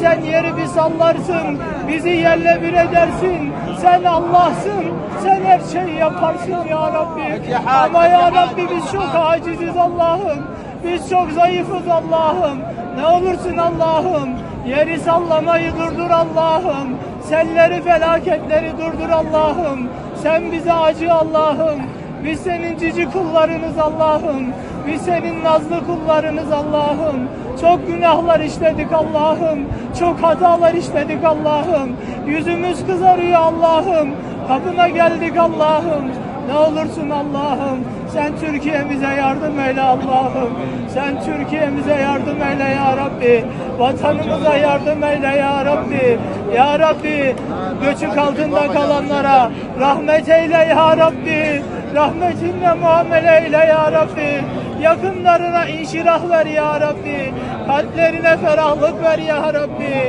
sen yeri bir sallarsın, bizi yerle bir edersin. Sen Allah'sın, sen her şeyi yaparsın ya Rabbi. Ama ya Rabbi biz çok aciziz Allah'ım. Biz çok zayıfız Allah'ım. Ne olursun Allah'ım. Yeri sallamayı durdur Allah'ım. Selleri felaketleri durdur Allah'ım. Sen bize acı Allah'ım. Biz senin cici kullarınız Allah'ım. Biz senin nazlı kullarınız Allah'ım. Çok günahlar işledik Allah'ım. Çok hatalar işledik Allah'ım. Yüzümüz kızarıyor Allah'ım. Kapına geldik Allah'ım. Ne olursun Allah'ım. Sen Türkiye'mize yardım eyle Allah'ım. Sen Türkiye'mize yardım eyle ya Rabbi. Vatanımıza yardım eyle ya Rabbi. Ya Rabbi göçük altında kalanlara rahmet eyle ya Rabbi. Rahmetinle muamele eyle ya Rabbi. Yakınlarına inşirah ver ya Rabbi. Kalplerine ferahlık ver ya Rabbi.